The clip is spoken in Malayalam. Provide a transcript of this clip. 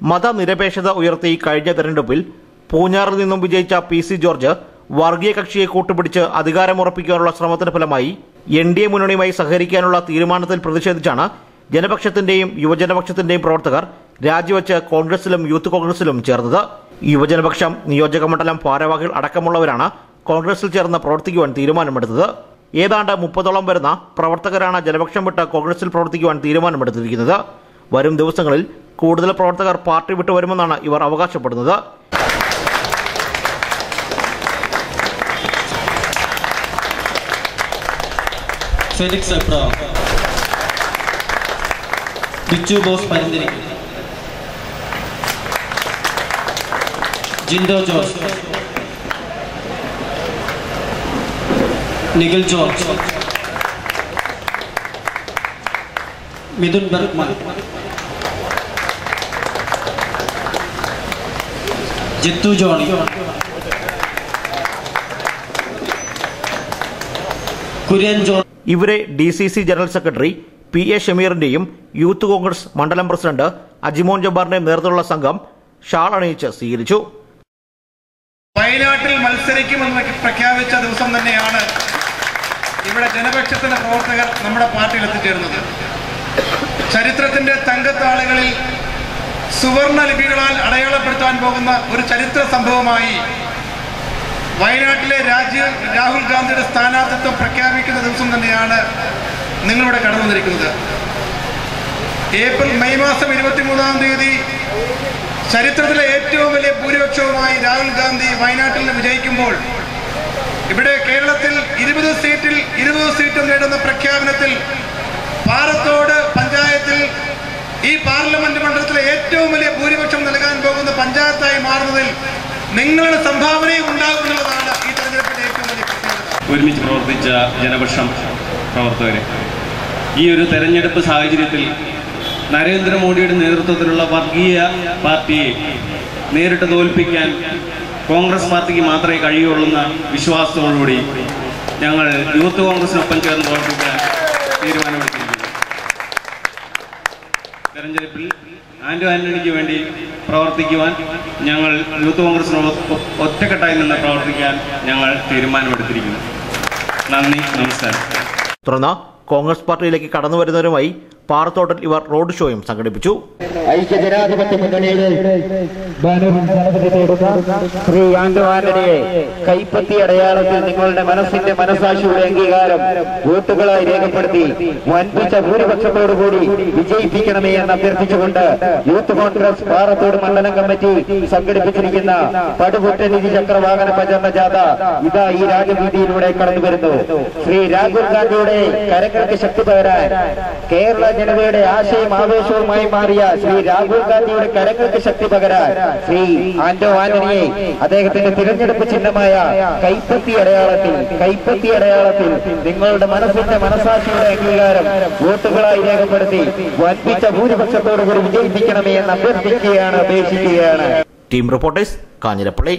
മതനിരപേക്ഷത ഉയർത്തി കഴിഞ്ഞ തെരഞ്ഞെടുപ്പിൽ പൂഞ്ഞാറിൽ നിന്നും വിജയിച്ച പി സി ജോർജ് വർഗീയ കക്ഷിയെ കൂട്ടുപിടിച്ച് അധികാരമുറപ്പിക്കാനുള്ള ശ്രമത്തിന് ഫലമായി എൻ ഡി എ മുന്നണിയുമായി സഹകരിക്കാനുള്ള തീരുമാനത്തിൽ പ്രതിഷേധിച്ചാണ് ജനപക്ഷത്തിന്റെയും യുവജനപക്ഷത്തിന്റെയും പ്രവർത്തകർ രാജിവെച്ച് കോൺഗ്രസിലും യൂത്ത് കോൺഗ്രസിലും ചേർന്നത്. യുവജനപക്ഷം നിയോജക മണ്ഡലം ഭാരവാഹികൾ അടക്കമുള്ളവരാണ് കോൺഗ്രസിൽ ചേർന്ന് പ്രവർത്തിക്കുവാൻ തീരുമാനമെടുത്തത്. ഏതാണ്ട് മുപ്പതോളം വരുന്ന പ്രവർത്തകരാണ് ജനപക്ഷം വിട്ട് കോൺഗ്രസിൽ പ്രവർത്തിക്കുവാൻ തീരുമാനമെടുത്തിരിക്കുന്നത്. വരും ദിവസങ്ങളിൽ കൂടുതൽ പ്രവർത്തകർ പാർട്ടി വിട്ടു വരുമെന്നാണ് ഇവർ അവകാശപ്പെടുന്നത്. ബിച്ചു ബോസ് ജിൻഡോ ജോസ് നിഖിൽ ജോർജ്. മിഥുൻ ബർഗ്മാൻ. ജിത്തു ജോണി. കുര്യൻ ജോൺ ഇവരെ D C C general secretary P A ഷമീറിന്റെയും youth Congress മണ്ഡലം പ്രസിഡന്റ് അജിമോൻ ജബ്ബാറിന്റെയും നേതൃത്വമുള്ള സംഘം ഷാൾ അണിയിച്ച് സ്വീകരിച്ചു. വയനാട്ടിൽ മത്സരിക്കുമെന്ന് പ്രഖ്യാപിച്ച ദിവസം തന്നെയാണ് ഇവിടെ ജനപക്ഷത്തിന്റെ പ്രവർത്തകർ നമ്മുടെ പാർട്ടിയിൽ എത്തിച്ചേരുന്നത്. ചരിത്രത്തിന്റെ തങ്കത്താളുകളിൽ സുവർണ ലിപികളാൽ അടയാളപ്പെടുത്താൻ പോകുന്ന ഒരു ചരിത്ര സംഭവമായി വയനാട്ടിലെ രാജ്യ രാഹുൽ ഗാന്ധിയുടെ സ്ഥാനാർത്ഥിത്വം പ്രഖ്യാപിക്കുന്ന ദിവസം തന്നെയാണ് നിങ്ങളിവിടെ കടന്നു വന്നിരിക്കുന്നത് ഏപ്രിൽ മെയ് മാസം ഇരുപത്തിമൂന്നാം തീയതി ചരിത്രത്തിലെ ഏറ്റവും വലിയ ഭൂരിപക്ഷവുമായി രാഹുൽ ഗാന്ധി വയനാട്ടിൽ വിജയിക്കുമ്പോൾ ഇവിടെ കേരളത്തിൽ ഇരുപത് സീറ്റിൽ ഇരുപത് സീറ്റും നേടുന്ന പ്രഖ്യാപനത്തിൽ പാറത്തോട് പഞ്ചായത്തിൽ ഈ പാർലമെന്റ് മണ്ഡലത്തിലെ ഏറ്റവും വലിയ ഭൂരിപക്ഷം നൽകാൻ പോകുന്ന പഞ്ചായത്തായി മാറുന്നതിൽ നിങ്ങളുടെ സംഭാവന ഉണ്ടാകുന്നതാണ് ഈ തെരഞ്ഞെടുപ്പിന്റെ ഏറ്റവും വലിയ ഒരുമിച്ച് പ്രവർത്തിച്ച ജനപക്ഷം പ്രവർത്തകരെ ഈ ഒരു തെരഞ്ഞെടുപ്പ് സാഹചര്യത്തിൽ നരേന്ദ്രമോദിയുടെ നേതൃത്വത്തിലുള്ള വർഗീയ പാർട്ടിയെ നേരിട്ട് തോൽപ്പിക്കാൻ കോൺഗ്രസ് പാർട്ടിക്ക് മാത്രമേ കഴിയുള്ളൂന്ന വിശ്വാസത്തോടുകൂടി ഞങ്ങൾ യൂത്ത് കോൺഗ്രസിനൊപ്പം ചേർന്ന് പ്രവർത്തിക്കാൻ തീരുമാനമെടുത്തിരിക്കുന്നു തെരഞ്ഞെടുപ്പിൽ ആന്റോ ആന്റണിക്ക് വേണ്ടി പ്രവർത്തിക്കുവാൻ ഞങ്ങൾ യൂത്ത് കോൺഗ്രസിനോട് ഒറ്റക്കെട്ടായി നിന്ന് പ്രവർത്തിക്കാൻ ഞങ്ങൾ തീരുമാനമെടുത്തിരിക്കുന്നു. നന്ദി നമസ്കാരം. തുടർന്ന് കോൺഗ്രസ് പാർട്ടിയിലേക്ക് കടന്നു വരുന്നവരുമായി പാറത്തോട്ടിൽ ഇവർ റോഡ് ഷോയും സംഘടിപ്പിച്ചു. ഐക്യജനാധിപത്യ മുന്നണിയുടെ ശ്രീ ആന്റോ കൈപ്പത്തി അടയാളത്തിൽ നിങ്ങളുടെ മനസ്സിന്റെ മനസാക്ഷിയുടെ അംഗീകാരം വോട്ടുകളായി രേഖപ്പെടുത്തി വൻപിച്ച ഭൂരിപക്ഷത്തോടുകൂടി വിജയിപ്പിക്കണമേ എന്ന് അഭ്യർത്ഥിച്ചുകൊണ്ട് യൂത്ത് കോൺഗ്രസ് പാറത്തോട് മണ്ഡലം കമ്മിറ്റി സംഘടിപ്പിച്ചിരിക്കുന്ന പടുപുറ്റൻ ഇരുചക്രവാഹന പ്രചരണ ജാഥ ഇതാ ഈ രാജവീതിയിലൂടെ കടന്നു വരുന്നു ശ്രീ രാഹുൽ ഗാന്ധിയുടെ കരങ്ങൾക്ക് ശക്തി പകരാൻ കേരള ജനതയുടെ ആശയം ആവേശവുമായി മാറിയ ശ്രീ രാഹുൽ ഗാന്ധിയുടെ കരങ്ങൾക്ക് ശക്തി പകരാൻ ശ്രീ ആന്റോ ആന്റണിയെ അദ്ദേഹത്തിന്റെ തിരഞ്ഞെടുപ്പ് ചിഹ്നമായ കൈപ്പത്തി അടയാളത്തിൽ കൈപ്പത്തി അടയാളത്തിൽ നിങ്ങളുടെ മനസ്സിന്റെ മനസാക്ഷിയുടെ അംഗീകാരം വോട്ടുകളായി രേഖപ്പെടുത്തി വൻപിച്ച ഭൂരിപക്ഷത്തോടുകൂടി വിജയിപ്പിക്കണമേ എന്ന് അഭ്യർത്ഥിക്കുകയാണ് അപേക്ഷിക്കുകയാണ്. Team reporters Kanjirappally.